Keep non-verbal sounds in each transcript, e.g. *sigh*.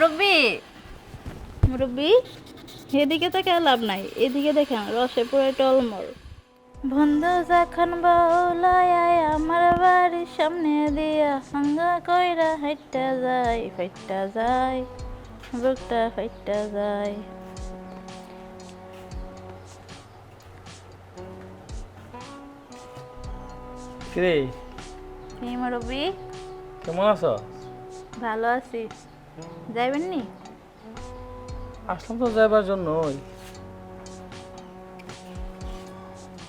মুরব্বি? মুরব্বি এদিকে তাকে লাভ নাই এদিকে দেখেন রসে পুরো টলমল। বন্ধু যখন বাউলায় আমার বাড়ির সামনে দিয়া হাঙ্গা কইরা হাইটটা যায় ফাইটটা যায় বুকটা ফাইটটা যায়। কিরে? কি মুরব্বি? কেমন আছো? ভালো আছি। যাইবেন নি আসলাম তো যাইবার জন্যই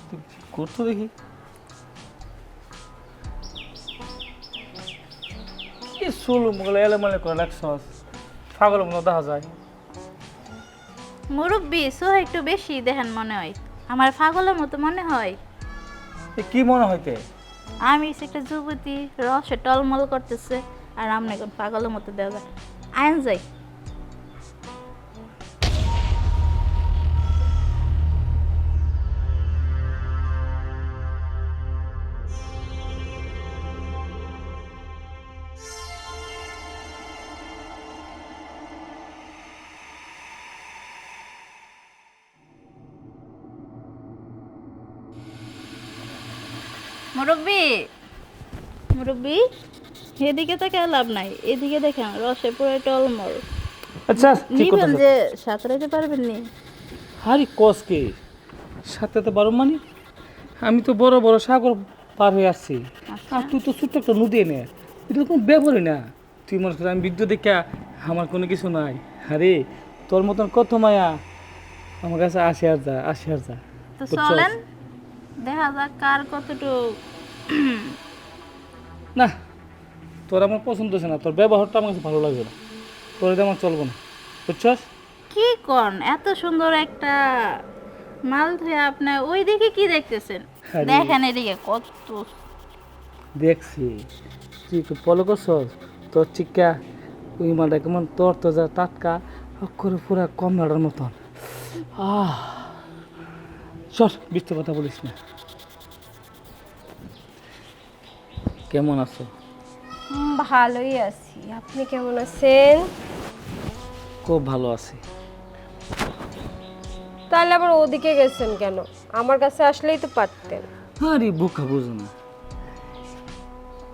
তুই করতো দেখি। কি চুল মুগলে এলেমালে করে পাগল মতো দেখা যায়। মুরব্বি সো একটু বেশি দেখেন মনে হয়। আমার পাগলের মতো মনে হয়। এ কি মনে হইতে আমি একটা যুবতী রসে টলমল করতেছে আর আপনি এখন পাগলের মতো দেওয়া আইন যাই। মুরব্বি মুরব্বি? এদিকে তাকে লাভ নাই এদিকে দেখেন রসে পুরো টলমল। আচ্ছা ঠিক কথা নিবেন যে সাঁতরাইতে পারবেন নি? হারি কস কে? সাথে তো বারো মানে? আমি তো বড় বড় সাগর পার হয়ে আসছি। আর তুই তো ছোট্ট একটা নদী নে এটা তো কোনো ব্যাপারই না। তুই মনে কর আমি বিদ্যুৎ দেখা আমার কোনো কিছু নাই। আরে তোর মতন কত মায়া আমার কাছে আসে আর যা আসে আর যা। চলেন দেখা যাক কার কতটুকু না তোর আমার পছন্দ হচ্ছে না তোর ব্যবহারটা আমার কাছে ভালো লাগবে না। তোর এটা আমার চলবো না বুঝছস? কি কন এত সুন্দর একটা মাল ধুয়ে আপনি ওই দিকে কি দেখতেছেন? আরে। দেখেন এদিকে কত। দেখছি। তুই একটু ফলো করছস? তোর চিক্কা ওই মালটা কেমন তোর তো যা টাটকা অক্ষরে পুরা কমলাটার মতন। আহ। চল বৃষ্টি কথা বলিস না। কেমন আছো? ভালোই আছি। আপনি কেমন আছেন? খুব ভালো আছি। তাহলে আবার ওদিকে গেছেন কেন? আমার কাছে আসলেই তো পারতেন। আরে বুকা বুঝো না।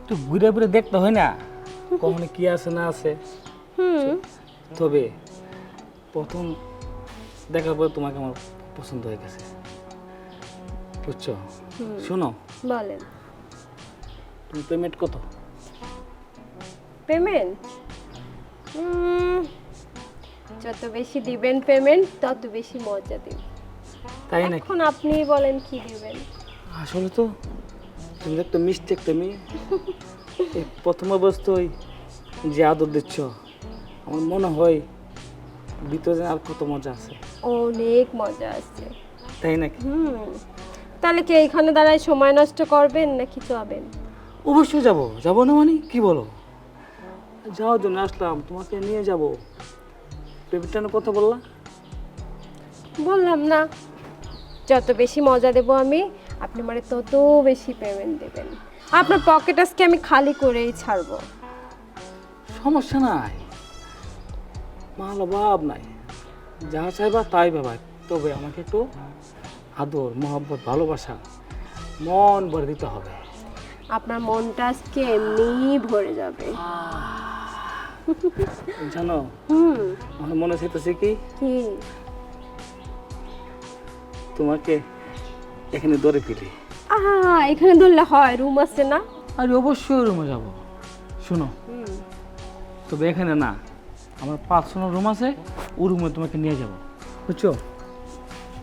একটু ঘুরে ঘুরে দেখতে হয় না? কখনো কি আছে না আছে? হুম। তবে প্রথম দেখার পরে তোমাকে আমার পছন্দ হয়ে গেছে। বুঝছ? শোনো। বলেন। তুমি পেমেন্ট কত? পেমেন্ট যত বেশি দিবেন পেমেন্ট তত বেশি মজা দিন তাই নাকি? এখন আপনি বলেন কি দিবেন? আসলে তো তুমি তো মিষ্টি একটা প্রথম অবস্থায় যে আদর দিচ্ছ আমার মনে হয় ভিতরে আর কত মজা আছে। অনেক মজা আছে। তাই নাকি? হুম তাহলে কি এইখানে দাঁড়ায় সময় নষ্ট করবেন নাকি যাবেন অবশ্যই যাব। যাব না মানে? কি বলো? যাওয়ার জন্য আসলাম তোমাকে নিয়ে যাব। পেমেন্টটার কথা বললা? বললাম না। যত বেশি মজা দেব আমি আপনি মানে তত বেশি পেমেন্ট দেবেন। আপনার পকেট আজকে আমি খালি করেই ছাড়বো। সমস্যা নাই। মাল অভাব নাই। যা চাইবা তাই বাবা তবে আমাকে একটু আদর মহব্বত ভালোবাসা মন ভরে দিতে হবে। আপনার মনটা আজকে এমনিই ভরে যাবে। জানো হুম। আমার মনে চাইতেছে কি? কি? তোমাকে এখানে দরে ফেলি। আহা এখানে ধরলে হয় রুম আছে না? আর অবশ্যই রুমে যাব। শোনো তবে এখানে না আমার পার্সোনাল রুম আছে ও রুমে তোমাকে নিয়ে যাব। বুঝছ?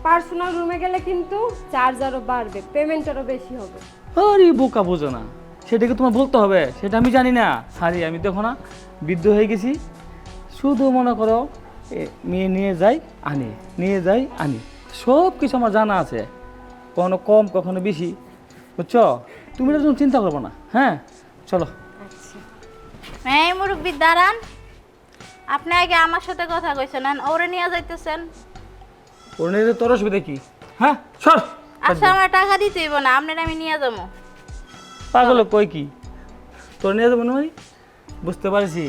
পার্সোনাল রুমে গেলে কিন্তু চার্জ আরও বাড়বে পেমেন্ট আরও বেশি হবে। আরে বোকা বোঝো না। সেটাকে তোমার বলতে হবে সেটা আমি জানি না। সারি আমি দেখো না। বৃদ্ধ হয়ে গেছি। শুধু মনে করো মেয়ে নিয়ে যাই আনি নিয়ে যাই আনি। সব কিছু আমার জানা আছে। কখনো কম কখনো বেশি। বুঝছ? তুমি এটা কোনো চিন্তা করব না হ্যাঁ? চলো। আচ্ছা। এই মুরব্বি দাঁড়ান। আপনি আগে আমার সাথে কথা কইছেন ওরে নিয়ে যাইতেছেন। ওর নিয়ে তোর অসুবিধা কি? হ্যাঁ? সর! আচ্ছা আমার টাকা দিতে হইব না আপনার আমি নিয়ে যাব। পাগল কই কি? তোর নিয়ে যাব নয় বুঝতে পারছি।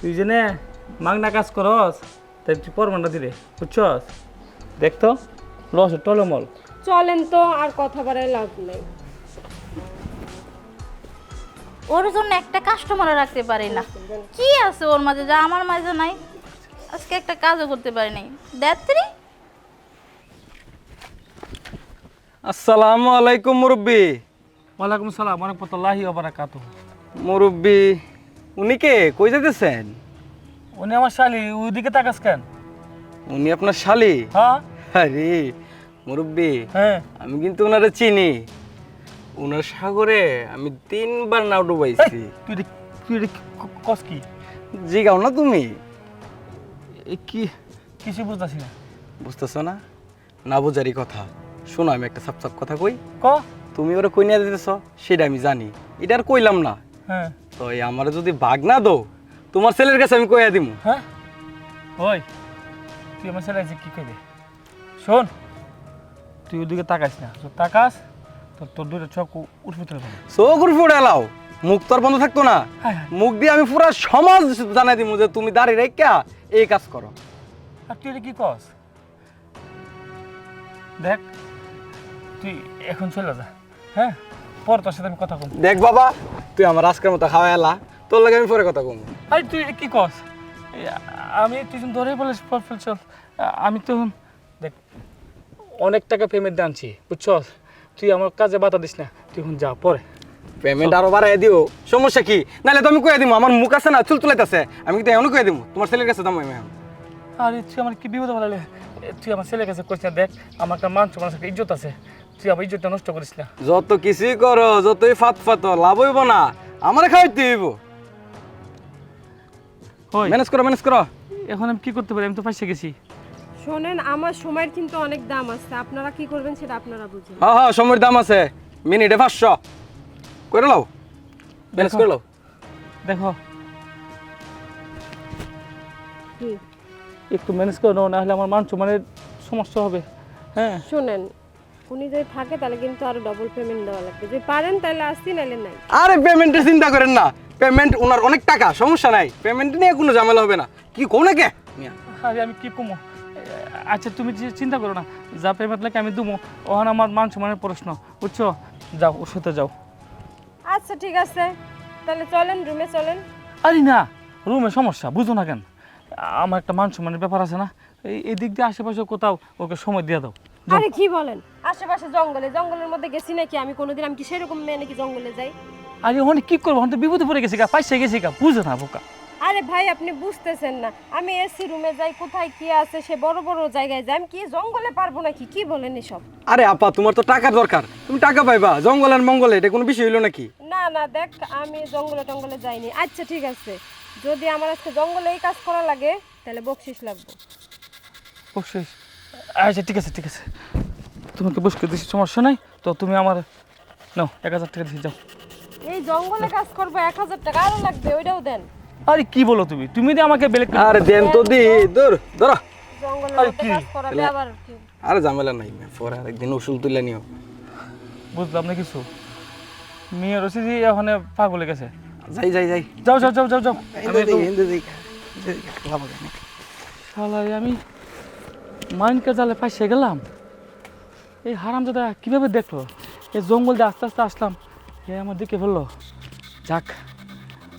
তুই যে নে মাগনা কাজ করস তাই তুই পরমানটা দিলে বুঝছস? দেখতো লস টলমল। চলেন তো আর কথা বাড়ায় লাভ নেই। ওর জন্য একটা কাস্টমার রাখতে পারি না। কি আছে ওর মাঝে যা আমার মাঝে নাই? আজকে একটা কাজও করতে পারি নাই। দেত্রী? আসসালামু আলাইকুম মুরব্বি। ওয়ালাইকুম সালাম অনেক পতলাহি অবারাকাত মুরব্বি উনি কে? কই যেতেছেন উনি আমার শালি ওইদিকে তাকাস কেন? উনি আপনার শালি? হ্যাঁ। আরে মুরব্বি হ্যাঁ। আমি কিন্তু ওনারে চিনি। ওনার সাগরে আমি তিনবার নাও ডুবাইছি। তুই তুই ক- কস কি? জিগাও না তুমি। কি কিছু বুঝতেছি না। বুঝতেছো না? না বোঝারই কথা। শোনো আমি একটা সাপ সাপ কথা কই। ক? তুমি ওরা কই নিয়ে দিতেছ সেটা আমি জানি। এটা আর কইলাম না। হ্যাঁ। তো এই আমার যদি বাঘ না দো তোমার ছেলের কাছে আমি কইয়া দিমু। হ্যাঁ? ওই তুই আমার ছেলে আছে কি করবে শোন তুই ওদিকে তাকাস না। তো তাকাস তো তোর দুটো চোখ উঠবে তোর চোখ উপরে এলাও। মুখ তো আর বন্ধ থাকতো না। মুখ দিয়ে আমি পুরা সমাজ জানাই দিব যে তুমি দাঁড়িয়ে রেখা এই কাজ করো। আর তুই কি কস দেখ তুই এখন চলে যা। হ্যাঁ? পর তোর সাথে আমি কথা কম দেখ বাবা তুই আমার আজকের মতো খাওয়া এলা। তোর লাগে আমি পরে কথা কম আরে তুই কি কস? আমি তুই ধরেই বলিস পর ফেল চল। আমি তো দেখ অনেক টাকা পেমেন্ট আনছি বুঝছস? তুই আমার কাজে বাধা দিস না তুই এখন যা পরে। পেমেন্ট আরও বাড়াই দিও। সমস্যা কি? নাহলে তো আমি কয়ে দিব আমার মুখ আছে না চুল চুলাইতেছে আমি কিন্তু এমন কয়ে দিব তোমার ছেলের কাছে দাম এখন। আরে তুই আমার কি বিপদ বলালে তুই আমার ছেলের কাছে না দেখ আমার একটা মান সম্মান ইজ্জত আছে। তুই আমার ইজ্জতটা নষ্ট করিস না যত কিছুই করো যতই ফাত ফাত লাভ হইব না। আমার খাওয়াইতে হইব। ওই। ম্যানেজ করো ম্যানেজ করো। এখন আমি কি করতে পারি? আমি তো ফাঁসে গেছি। শোনেন আমার সময়ের কিন্তু অনেক দাম আছে। আপনারা কি করবেন সেটা আপনারা বুঝুন। হ্যাঁ হ্যাঁ সময়ের দাম আছে। মিনিটে পাঁচশো। করে লাও ম্যানেজ করে লাও দেখো। একটু ম্যানেজ করে নাও নাহলে আমার মান সম্মানের সমস্যা হবে। হ্যাঁ। শোনেন উনি যদি থাকে তাহলে কিন্তু আরও ডবল পেমেন্ট দেওয়া লাগবে। যদি পারেন তাহলে আসছি নাহলে নাই। আরে পেমেন্টের চিন্তা করেন না। পেমেন্ট ওনার অনেক টাকা সমস্যা নাই। পেমেন্ট নিয়ে কোনো ঝামেলা হবে না। কি কোন কে আরে আমি কি কমো? আচ্ছা তুমি যে চিন্তা করো না। যা পেমেন্ট লাগে আমি দুমো। ওখানে আমার মান সম্মানের প্রশ্ন। বুঝছ? যাও ওর সাথে যাও। আচ্ছা ঠিক আছে। তাহলে চলেন রুমে চলেন। আরে না রুমে সমস্যা বুঝো না কেন? আমার একটা মান সম্মানের ব্যাপার আছে না। এই এই দিক দিয়ে আশেপাশে কোথাও ওকে সময় দিয়ে দাও। আরে কি বলেন? আশেপাশে জঙ্গলে জঙ্গলের মধ্যে গেছি নাকি আমি? কোনোদিন আমি কি সেরকম মেয়ে নাকি জঙ্গলে যাই? আরে ওখানে কি করব? ওখানে তো বিপদে পড়ে গেছে গা পাইসে গেছে গা বুঝো না বোকা। আরে ভাই আপনি বুঝতেছেন না। আমি এসি রুমে যাই কোথায় কি আছে সে বড় বড় জায়গায় যাই আমি কি জঙ্গলে পারব নাকি? কি বলেন এসব? আরে আপা তোমার তো টাকার দরকার। তুমি টাকা পাইবা জঙ্গল আর মঙ্গলে এটা কোনো বিষয় হইল নাকি? না না দেখ আমি জঙ্গলে টঙ্গলে যাইনি। আচ্ছা ঠিক আছে। যদি আমার আজকে জঙ্গলে এই কাজ করা লাগে তাহলে বকশিস লাগবে। অবশ্যই আচ্ছা ঠিক আছে ঠিক আছে তোমাকে বসকে দিচ্ছি সমস্যা নাই তো তুমি আমার নাও এক হাজার টাকা দিয়ে যাও এই জঙ্গলে কাজ করব এক হাজার টাকা আরও লাগবে ওইটাও দেন আরে কি বলো তুমি তুমি দিয়ে আমাকে বেলেগ আরে দেন তো দি দূর ধরো আরে কি? কাজ করাবে আবার কি আরে ঝামেলা নাই পরে আরেকদিন উসুল তুলে নিও বুঝলাম না কিছু মেয়ে রসিদি ওখানে পাগলে গেছে যাই যাই যাই যাও যাও যাও যাও যাও আমি শালাই আমি মাইনকে জালে পাইসে গেলাম। এই হারাম দাদা কীভাবে দেখল? এই জঙ্গল দিয়ে আস্তে আস্তে আসলাম। এ আমার দিকে ফেলল। যাক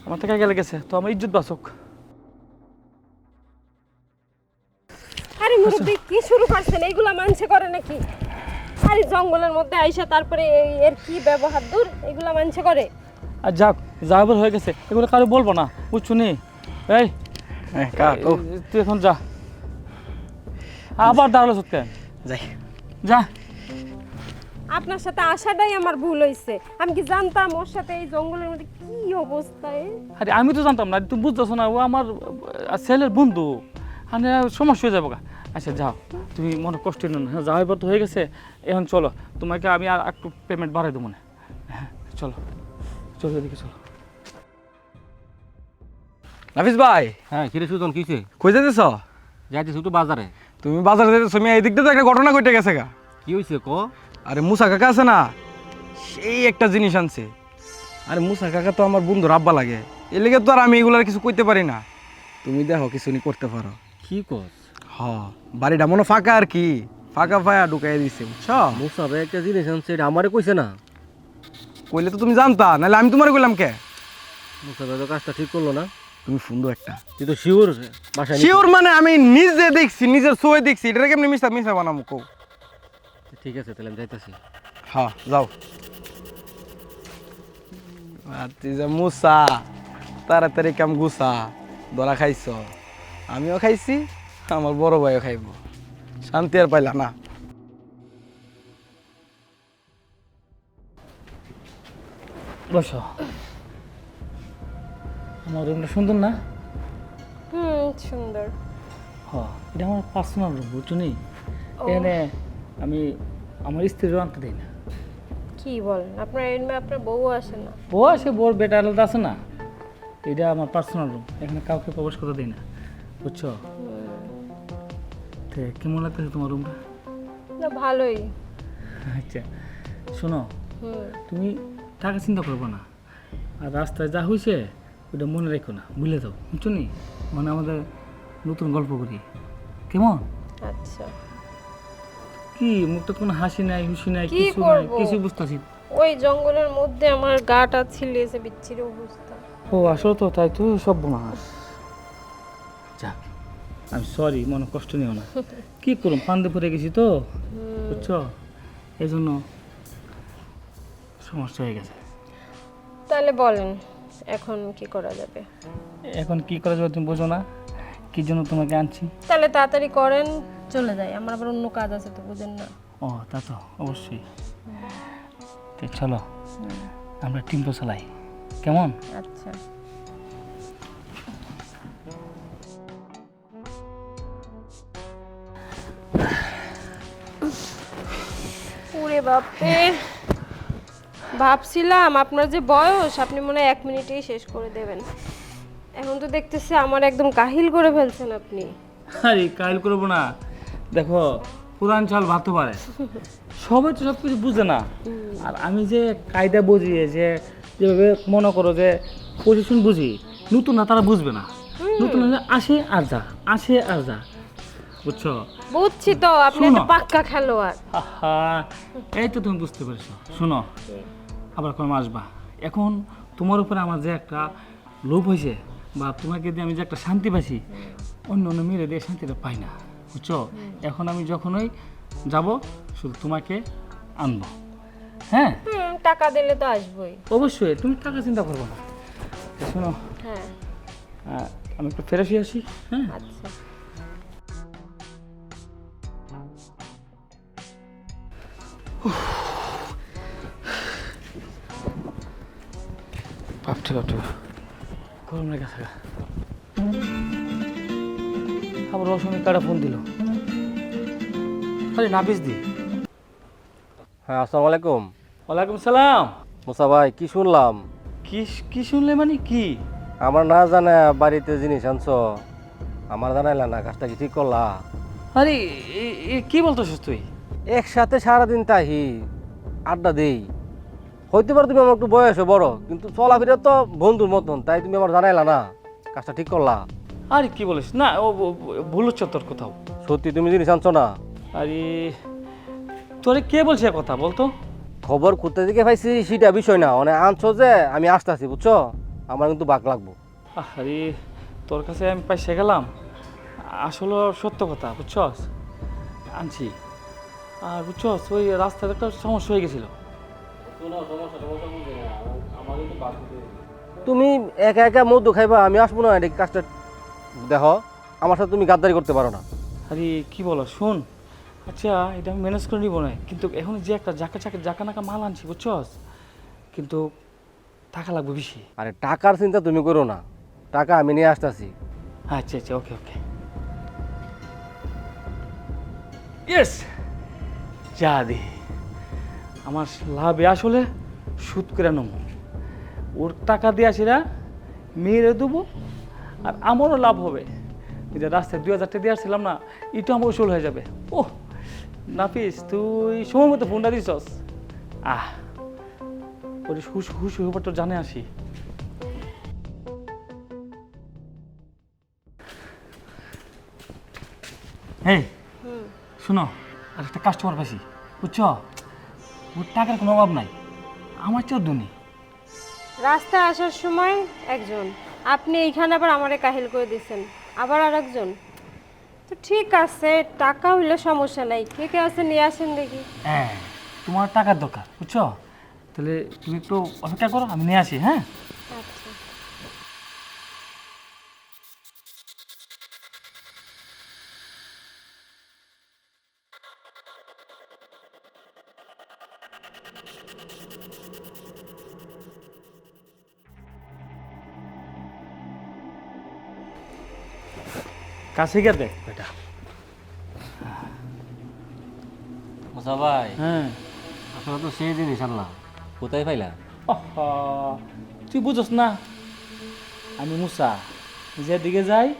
আমার থেকে গেলে গেছে তো আমার ইজ্জত বাসক আরে মুরব্বী কি শুরু করছেন? এইগুলা মানছে করে নাকি? আরে জঙ্গলের মধ্যে আইসা তারপরে এই এর কি ব্যবহার? দূর এগুলা মানছে করে। আর যাক যাবার হয়ে গেছে। এগুলো কারও বলব না। বুঝছ নি এই হ্যাঁ কাক এই, তুই এখন যা। আবার দাঁড়াল সত্যি যাই। যা। আপনার সাথে আসাটাই আমার ভুল হয়েছে আমি কি জানতাম ওর সাথে এই জঙ্গলের মধ্যে কি অবস্থায় আরে আমি তো জানতাম না তুমি বুঝতেছো না ও আমার ছেলের বন্ধু। মানে সমস্যা হয়ে যাব গা। আচ্ছা যাও। তুমি মনে কষ্ট নিও না। হ্যাঁ, যাওয়ার পর তো হয়ে গেছে। এখন চলো তোমাকে আমি আর একটু পেমেন্ট বাড়াই দেবো না। হ্যাঁ চলো। চলো এদিকে চলো। নাফিস ভাই। হ্যাঁ কিরে সুজন কিসে কই যেতেছ যাইতেছি তো বাজারে। তুমি বাজারে যেতেছ মিয়া এই দিক দিয়ে তো একটা ঘটনা ঘটে গেছে গা। কি হয়েছে ক? আরে মুসা কাকা আছে না সেই একটা জিনিস আনছে। আরে মুসা কাকা তো আমার বন্ধু রাব্বা লাগে এর লেগে তো আর আমি এগুলার কিছু কইতে পারি না। তুমি দেখো কিছু নি করতে পারো। কি কর হ বাড়িটা মনে ফাঁকা আর কি ফাঁকা ফায়া ঢুকাই দিছে বুঝছ? মুসা ভাই একটা জিনিস আনছে এটা আমারে কইছে না। কইলে তো তুমি জানতা নাহলে আমি তোমার কইলাম কে? মুসা ভাই তো কাজটা ঠিক করল না। তুমি সুন্দর একটা। তুই তো শিওর নিতে- শিওর মানে আমি নিজে দেখছি নিজের সোয়ে দেখছি। এটা কেমনি মিশা মিশা বানাবো কও। ঠিক আছে তাহলে আমি যাইতেছি। হ্যাঁ যাও। তুই যে মুসা তাড়াতাড়ি কাম গুসা দরা খাইছ। আমিও খাইছি আমার বড় ভাইও খাইব। শান্তি আর পাইলা না। বসো। আমার রুমটা সুন্দর না? হুম সুন্দর। হ এটা আমার পার্সোনাল রুম বুঝছ নি? এখানে আমি আমার স্ত্রীরও আনতে দিই না। কি বলেন? আপনার এমনি আপনার বউ আসে না? বউ আছে বোর বেটা আলাদা আছে না? এটা আমার পার্সোনাল রুম এখানে কাউকে প্রবেশ করতে দিই না বুঝছ? তো কেমন লাগতেছে তোমার রুমটা না ভালোই। আচ্ছা শোনো তুমি টাকা চিন্তা করব না। আর রাস্তায় যা হয়েছে ওটা মনে রেখো না ভুলে যাও। বুঝছ নি মানে আমাদের নতুন গল্প করি। কেমন? আচ্ছা। কি মুখটা কোনো হাসি নাই খুশি নাই কি কিছু নাই করব? কিছু বুঝতেছি ওই জঙ্গলের মধ্যে আমার গাটা ছিলিয়েছে বিচ্ছিরি অবস্থা। ও আসলে তো তাই তো সব বোনাস যাক আমি সরি মনে কষ্ট নিও না। *laughs* কি করুন পান্দে পড়ে গেছি তো? বুঝছ? এই জন্য সমস্যা হয়ে গেছে। তাহলে বলেন। এখন কি করা যাবে? এখন কি করা যাবে তুমি বোঝো না। কি জন্য তোমাকে আনছি? তাহলে তাড়াতাড়ি করেন চলে যাই। আমার আবার অন্য কাজ আছে তো বুঝেন না। ও তা তো অবশ্যই। তো চলো আমরা টিমটো চালাই। কেমন? আচ্ছা। ওরে বাপরে। ভাবছিলাম আপনার যে বয়স আপনি মনে হয় এক মিনিটেই শেষ করে দেবেন। এখন তো দেখতেছি আমার একদম কাহিল করে ফেলছেন আপনি। আরে কাইল করব না। দেখো পুরান চাল ভাতো পারে। সবাই তো সব কিছু বুঝে না। আর আমি যে কায়দা বুঝি যে যেভাবে মনে করো যে পজিশন বুঝি নতুন না তারা বুঝবে না। নতুন আসে আর যা আসে আর যা। বুঝছ? বুঝছি তো আপনি শোনো। পাক্কা খেলোয়াড়। আহা এই তো তুমি বুঝতে পেরেছ। শোনো। আবার কোনো আসবা এখন তোমার উপরে আমার যে একটা লোভ হয়েছে বা তোমাকে দিয়ে আমি যে একটা শান্তি পাইছি অন্য অন্য মেয়েরে দিয়ে শান্তিটা পাই না বুঝছ? এখন আমি যখনই যাব শুধু তোমাকে আনব। হ্যাঁ? টাকা দিলে তো আসবোই। অবশ্যই তুমি টাকা চিন্তা করব না। শোনো হ্যাঁ। আমি একটু ফেরাসি আসি হ্যাঁ? আচ্ছা। ভাবছি ভাবছি গরম লেগে থাকা আবার অসময় কারা ফোন দিল? আরে নাবিস দি। হ্যাঁ আসসালামু আলাইকুম। ওয়ালাইকুম সালাম। মুসা ভাই কি শুনলাম? কি কি শুনলে মানে কি? আমার না জানা বাড়িতে জিনিস আনছো আমার জানাইলা না কাজটা কি ঠিক করলা? আরে এ- এ কি বলতেছিস তুই? একসাথে সারাদিন তাহি আড্ডা দেই। হইতে পারো তুমি আমার একটু বয়সে বড় কিন্তু চলাফেরা তো বন্ধুর মতন তাই তুমি আমার জানাইলা না। কাজটা ঠিক করলা। আরে কি বলিস? না ও ভুল হচ্ছে তোর কোথাও। সত্যি তুমি জিনিস আনছো না। আরে তোরে কে বলছে এ কথা বলতো? খবর কোথা থেকে পাইছি সেটা বিষয় না মানে আনছো যে আমি আসতেছি বুঝছ? আমার কিন্তু বাক লাগবো। আরে তোর কাছে আমি পাইসে গেলাম। আসলে সত্য কথা বুঝছস? আনছি। আর বুঝছস ওই রাস্তায় একটা সমস্যা হয়ে গেছিল। তুমি একা একা মধু খাইবা আমি আসব না এটা কাজটা। দেখো আমার সাথে তুমি গাদ্দারি করতে পারো না। আরে কি বলো? শোন। আচ্ছা এটা আমি ম্যানেজ করে নিব না। কিন্তু এখন যে একটা জাকা চাকা জাকা নাকা মাল আনছি বুঝছস? কিন্তু টাকা লাগবে বেশি। আরে টাকার চিন্তা তুমি করো না। টাকা আমি নিয়ে আসতেছি। আচ্ছা আচ্ছা ওকে ওকে। ইয়েস যা দি। আমার লাভে আসলে সুদ করে নেব। ওর টাকা দিয়ে আসিরা মেয়েরে দেবো আর আমারও লাভ হবে। যে রাস্তায় দুই হাজারটা দিয়ে আসছিলাম না এটা আমার উসুল হয়ে যাবে। ও নাফিস তুই সময় মতো ফোনটা দিছস। আহ ওর হুশ হুশ ব্যাপারটা জানে আসি। হেই শুনো আর একটা কাস্টমার পাইছি বুঝছ? ওর টাকার কোনো অভাব নাই। আমার চোদ্দনি রাস্তায় আসার সময় একজন। আপনি এইখানে আবার আমারে কাহিল করে দিয়েছেন আবার আর একজন তো ঠিক আছে টাকা হইলে সমস্যা নাই। কে কে আছে নিয়ে আসেন দেখি। হ্যাঁ তোমার টাকার দরকার বুঝছ? তাহলে তুমি একটু অপেক্ষা করো আমি নিয়ে আসি হ্যাঁ? আচ্ছা। কাছে দেখ। বেটা মুসা ভাই। হ্যাঁ। আসলে তো সেই জিনিস আনলাম কোথায় পাইলা? তুই বুঝোস না। আমি মুসা যেদিকে যাই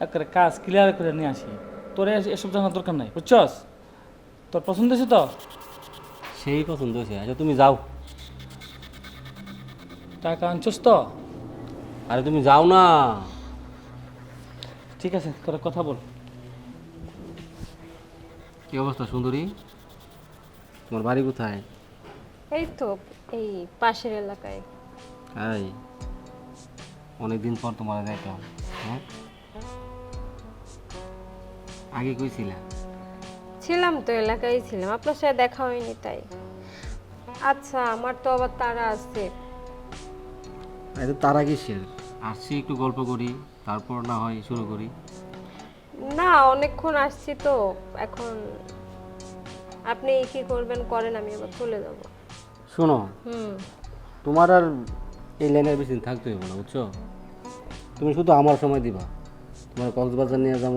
একটা কাজ ক্লিয়ার করে নিয়ে আসি। তোর এস- এসব জানার দরকার নাই বুঝছস? তোর পছন্দ হয়েছে তো? সেই পছন্দ হয়েছে। আচ্ছা তুমি যাও। টাকা আনছস তো? আরে তুমি যাও না। ঠিক আছে তোরা কথা বল। কি অবস্থা সুন্দরী? তোমার বাড়ি কোথায়? এই তো এই পাশের এলাকায়। এই অনেকদিন পর তোমার দেখলাম হ্যাঁ? আগে কইছিলা ছিলাম তো এলাকায় ছিলাম। আপনার সাথে দেখা হয়নি তাই। আচ্ছা আমার তো আবার তারা আছে। তারা কিসের? আসছি একটু গল্প করি। তারপর না হয় শুরু করি? না অনেকক্ষণ আসছি তো এখন আপনি কি করবেন করেন আমি আবার চলে যাব। শোনো হুম। তোমার আর এই লাইনের বেশি দিন থাকতে হবে না বুঝছ? তুমি শুধু আমার সময় দিবা। তোমার কক্সবাজার নিয়ে যাব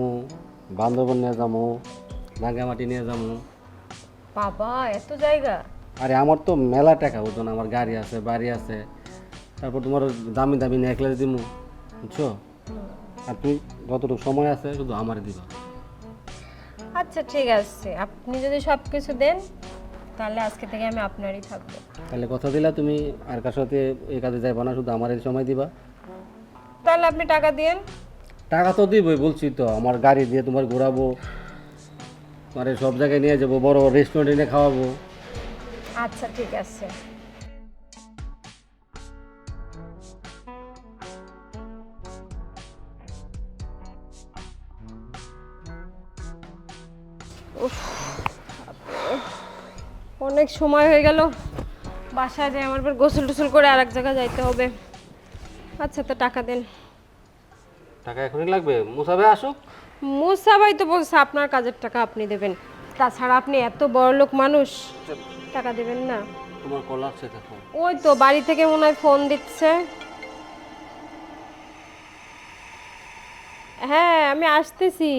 বান্দরবন নিয়ে যাব রাঙ্গামাটি নিয়ে যাব। বাবা এত জায়গা? আরে আমার তো মেলা টাকা বুঝছ না? আমার গাড়ি আছে বাড়ি আছে। তারপর তোমার দামি দামি নেকলেস দিমু বুঝছ? আর তুমি যতটুকু সময় আছে শুধু আমার দিবা। আচ্ছা ঠিক আছে। আপনি যদি সব কিছু দেন তাহলে আজকে থেকে আমি আপনারই থাকব। তাহলে কথা দিলা তুমি আর কার সাথে এই কাজে যাইবা না শুধু আমার সময় দিবা। তাহলে আপনি টাকা দিন টাকা তো দিবই বলছি তো আমার গাড়ি দিয়ে তোমার ঘোরাবো মানে সব জায়গায় নিয়ে যাব বড় রেস্টুরেন্টে নিয়ে খাওয়াবো। আচ্ছা ঠিক আছে। অনেক সময় হয়ে গেল। বাসায় যাই আমার এবার গোসল টোসল করে আর এক জায়গায় যাইতে হবে। আচ্ছা তো টাকা দেন। টাকা এখনই লাগবে? মুসাবে আসুক। মুসা ভাই তো বলছে আপনার কাজের টাকা আপনি দেবেন। তাছাড়া আপনি এত বড় লোক মানুষ টাকা দেবেন না। তোমার কল আসছে দেখো। ওই তো বাড়ি থেকে মনে হয় ফোন দিচ্ছে। হ্যাঁ আমি আসতেছি।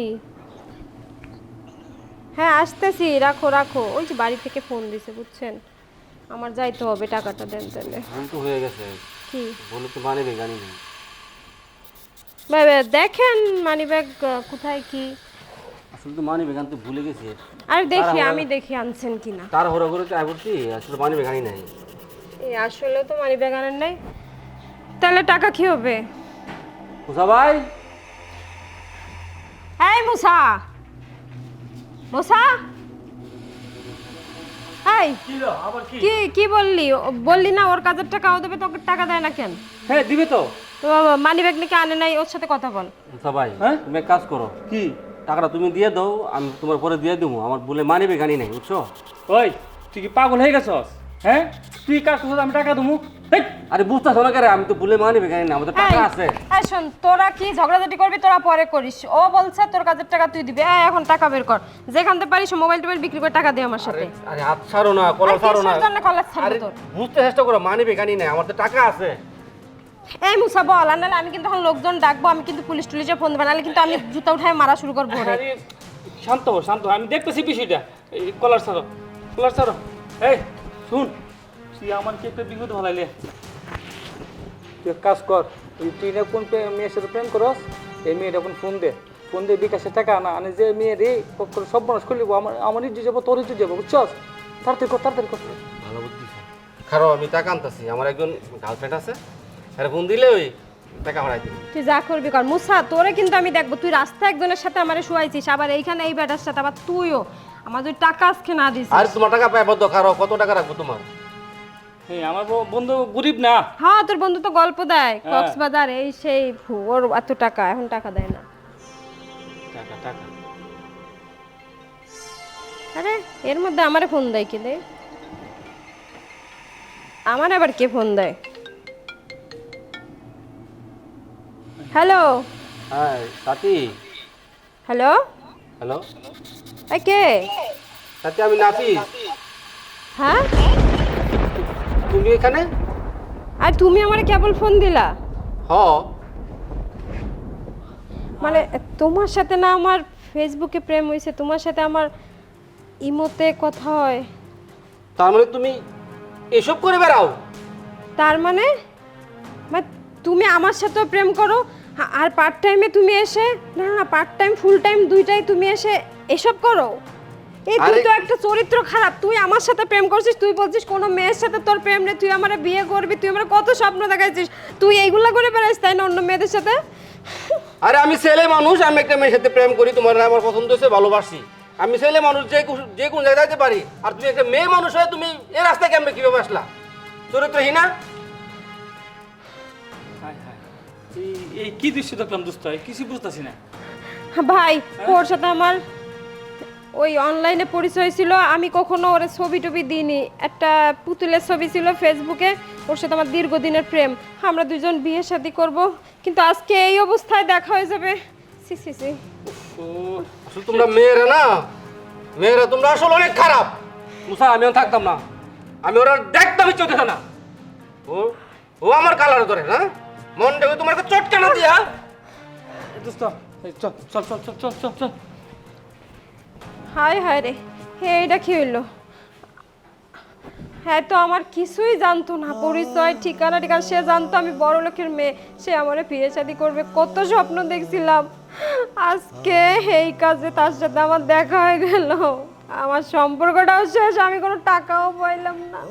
হ্যাঁ আসতেছি রাখো রাখো। ওই যে বাড়ি থেকে ফোন দিছে বুঝছেন? আমার যাইতে হবে টাকাটা দেন তাহলে। ভুল তো হয়ে গেছে। কি? বলে তো মানে জানি না ভাই ভাই, দেখেন মানি ব্যাগ কোথায় কি? আসলে তো মানি বেগান তো ভুলে গেছি। আর দেখি আমি দেখি আনছেন কিনা। তার হরা করে তো আইবছি আসলে মানি বেগানি নাই। এই আসলে তো মানি ব্যাগ আনেন নাই। তাহলে টাকা কি হবে? মুসা ভাই? এই মুসা! মুসা এই আবার কি? কি কি বললি? ও- বললি না ওর কাজের টাকা ও দেবে তোকে টাকা দেয় না কেন? হ্যাঁ দিবে তো। তো মানি ব্যাগ নাকি আনে নাই? ওর সাথে কথা বল। মুসা ভাই হ্যাঁ? তুমি এক কাজ করো। কি? টাকাটা তুমি দিয়ে দাও আমি তোমার পরে দিয়ে দেবো আমার বলে মানি বেগানি নাই বুঝছ? ওই তুই কি পাগল হয়ে গেছস? হ্যাঁ? তুই কাজ করছিস আমি টাকা দেবো? আরে বুঝতেছো না কেন আমি তো বলে মানি বেগানি না আমাদের টাকা আছে। এই শোন তোরা কি ঝগড়াঝাটি করবি তোরা পরে করিস। ও বলছে তোর কাজের টাকা তুই দিবি। এই, এখন টাকা বের কর। যেখান থেকে পারিস মোবাইল টোবাইল বিক্রি করে টাকা দে আমার সাথে। আরে হাত ছাড়ো না কলার ছাড়ো না। জন্য কলার ছাড়বো আরে তোর? বুঝতে চেষ্টা করো মানি বেগানি নাই আমার তো টাকা আছে। এই মুসা বল। আর নাহলে আমি কিন্তু এখন লোকজন ডাকবো আমি কিন্তু পুলিশ টুলিশে ফোন দেবো নাহলে কিন্তু আমি জুতা উঠায় মারা শুরু করব আরে শান্ত হো শান্ত আমি দেখতেছি বিষয়টা কলার ছাড়ো কলার ছাড়ো। এই শুন। তুই আমার কি একটা বিপদ হলাইলে তুই এক কাজ কর তুই তুই না কোন মেয়ের সাথে প্রেম করস এই মেয়েটা কোন ফোন দে। ফোন দিয়ে বিকাশে টাকা না আনে যে মেয়ে রে পক্ষ- সব মানুষ খুলিব আমার আমার ইজ্জত যাব তোর ইজ্জত যাব বুঝছস? তাড়াতাড়ি কর তাড়াতাড়ি কর। ভালো বুদ্ধি খারো আমি টাকা আনতেছি আমার একজন গার্লফ্রেন্ড আছে আরে ফোন দিলে ওই টাকা হরাই দিবি। তুই যা করবি কর। মুসা তোরে কিন্তু আমি দেখব তুই রাস্তায় একজনের সাথে আমারে শুয়াইছিস আবার এইখানে এই বেটার সাথে আবার তুইও। আমার যদি টাকা আজকে না দিস। আর তোমার টাকা পাইবার দরকার কত টাকা রাখব তোমার? হ্যাঁ আমার বন্ধু গরিব না? হ্যাঁ তোর বন্ধু তো গল্প দেয়। কক্সবাজার এই সেই ওর এত টাকা এখন টাকা দেয় না। টাকা টাকা। আরে এর মধ্যে আমারে ফোন দেয় কি আমার আবার কে ফোন দেয়? হ্যালো? হ্যাঁ সাথী। হ্যালো? হ্যালো? এ কে? সাথী আমি নাফিস হ্যাঁ? তুমি এখানে? আর তুমি আমারে কেবল ফোন দিলা? হ। মানে তোমার সাথে না আমার ফেসবুকে প্রেম হয়েছে তোমার সাথে আমার ইমোতে কথা হয়। তার মানে তুমি এসব করে বেড়াও? তার মানে? মানে তুমি আমার সাথেও প্রেম করো আর পার্ট টাইমে তুমি এসে না না পার্ট টাইম ফুল টাইম দুইটাই তুমি এসে এসব করো? এই তুই তো একটা চরিত্র খারাপ তুই আমার সাথে প্রেম করছিস তুই বলছিস কোনো মেয়ের সাথে তোর প্রেম নেই তুই আমার বিয়ে করবি তুই আমার কত স্বপ্ন দেখাইছিস তুই এইগুলা করে বেড়াইস তাই না অন্য মেয়েদের সাথে? আরে আমি ছেলে মানুষ আমি একটা মেয়ের সাথে প্রেম করি তোমার আমার পছন্দ হয়েছে ভালোবাসি। আমি ছেলে মানুষ যে যে কোন জায়গায় যেতে পারি। আর তুমি একটা মেয়ে মানুষ হয়ে তুমি এ রাস্তায় কেমন কীভাবে আসলা? চরিত্রহীনা হায়? হায় এই এই কি দৃশ্য দেখলাম দোস্ত? কিছু বুঝতেছি না। ভাই ওর সাথে আমার ওই অনলাইনে পরিচয় ছিল আমি কখনো ওর ছবি টবি দিইনি। একটা পুতুলের ছবি ছিল ফেসবুকে ওর সাথে আমার দীর্ঘদিনের প্রেম। আমরা দুজন বিয়ে শাদি করব কিন্তু আজকে এই অবস্থায় দেখা হয়ে যাবে। সি সি সি আসলে তোমরা মেয়েরা না মেয়েরা তোমরা আসলে অনেক খারাপ। মুসা আমি থাকতাম না। আমি ওরা দেখতাম ইচ্ছে হতেছে না। ও ও আমার কালার ধরে না? মনটাকে তোমার চটকানা দিয়া? দোস্ত চল চল চল চল চল চল। হায় হায় রে, হে এটা কি হইল? হ্যাঁ তো আমার কিছুই জানতো না। পরিচয়, ঠিকানা ঠিকানা, সে জানতো আমি বড় লোকের মেয়ে। সে আমার বিয়ে শাদি করবে, কত স্বপ্ন দেখছিলাম। আজকে এই কাজে তার সাথে আমার দেখা হয়ে গেল। আমার সম্পর্কটাও শেষ, আমি কোনো টাকাও পাইলাম না।